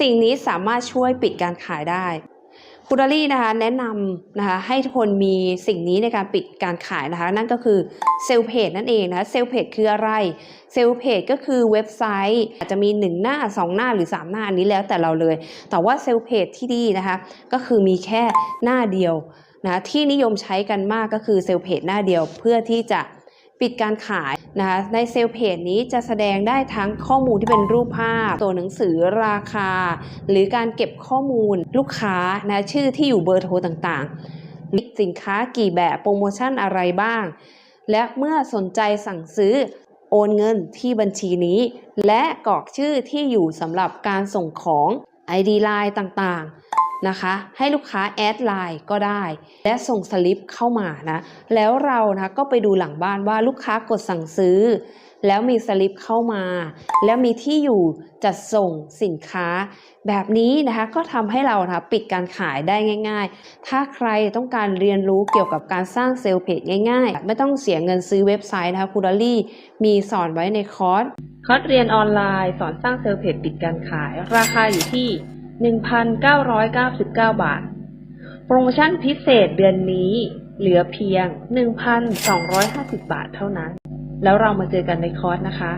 สิ่งนี้สามารถช่วยปิดการขายได้คูดารี่นะคะแนะนำนะคะให้ทุกคนมีสิ่งนี้ในการปิดการขายนะคะนั่นก็คือเซลเพจนั่นเองนะคะเซลเพจคืออะไรเซลเพจก็คือเว็บไซต์อาจจะมี 1 หน้า 2 หน้าหรือ 3 หน้าอันนี้แล้วแต่เราเลย แต่ว่าเซลเพจที่ดีนะคะก็คือมีแค่หน้าเดียวนะที่นิยมใช้กันมากก็คือเซลเพจหน้าเดียวเพื่อที่จะปิดการขาย นะคะในเซลเพจนี้จะแสดงได้ทั้งข้อมูลที่เป็นรูปภาพ ตัวหนังสือราคา หรือการเก็บข้อมูลลูกค้านะชื่อที่อยู่เบอร์โทรต่างๆสินค้ากี่แบบโปรโมชั่นอะไรบ้าง และเมื่อสนใจสั่งซื้อโอนเงินที่บัญชีนี้ และกรอกชื่อที่อยู่สำหรับการส่งของ ID Line ต่างๆ นะคะ ให้ลูกค้าแอดไลน์ก็ได้ และส่งสลิปเข้ามานะ แล้วเรานะก็ไปดูหลังบ้านว่าลูกค้ากดสั่งซื้อ แล้วมีสลิปเข้ามา แล้วมีที่อยู่จัดส่งสินค้า แบบนี้นะคะก็ทำให้เรานะปิดการขายได้ง่าย ๆ ถ้าใครต้องการเรียนรู้เกี่ยวกับการสร้างเซลล์เพจง่ายๆ ไม่ต้องเสียเงินซื้อเว็บไซต์นะคะคูดารี่มีสอนไว้ในคอร์สคอร์สเรียนออนไลน์ สอนสร้างเซลล์เพจปิดการขาย ราคาอยู่ที่ 1,999 บาท โปรโมชั่นพิเศษเดือนนี้เหลือเพียง 1,250 บาทเท่านั้น แล้วเรามาเจอกันในคอร์สนะคะ